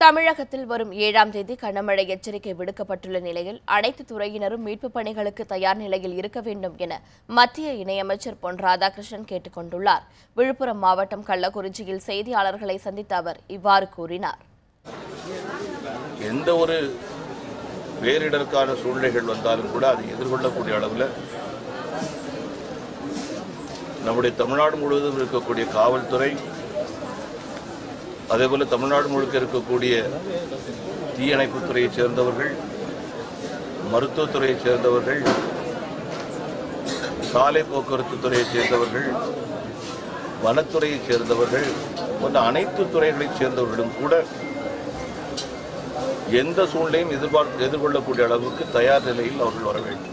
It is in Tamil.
தமிழகத்தில் வரும் ஏழாம் தேதி கனமழை எச்சரிக்கை விடுக்கப்பட்டுள்ள நிலையில் அனைத்து துறையினரும் மீட்புப் பணிகளுக்கு தயார் நிலையில் இருக்க வேண்டும் என மத்திய இணையமைச்சர் பொன் ராதாகிருஷ்ணன் கேட்டுக் கொண்டுள்ளார். விழுப்புரம் மாவட்டம் கள்ளக்குறிச்சியில் செய்தியாளர்களை சந்தித்த அவர் இவ்வாறு கூறினார். எந்த ஒரு பேரிடருக்கான சூழ்நிலைகள் வந்தாலும் கூட அதை எதிர்கொள்ளக்கூடிய அளவில் நம்முடைய தமிழ்நாடு முழுவதும் இருக்கக்கூடிய காவல்துறை அதேபோல தமிழ்நாடு முழுக்க இருக்கக்கூடிய தீயணைப்புத்துறையைச் சேர்ந்தவர்கள் மருத்துவத்துறையைச் சேர்ந்தவர்கள் சாலை போக்குவரத்து துறையைச் சேர்ந்தவர்கள் வனத்துறையைச் சேர்ந்தவர்கள் போன்ற அனைத்து துறைகளைச் சேர்ந்தவர்களும் கூட எந்த சூழ்நிலையும் எதிர்பார்த்து எதிர்கொள்ளக்கூடிய அளவுக்கு தயார் நிலையில் அவர்கள் வர வேண்டும்.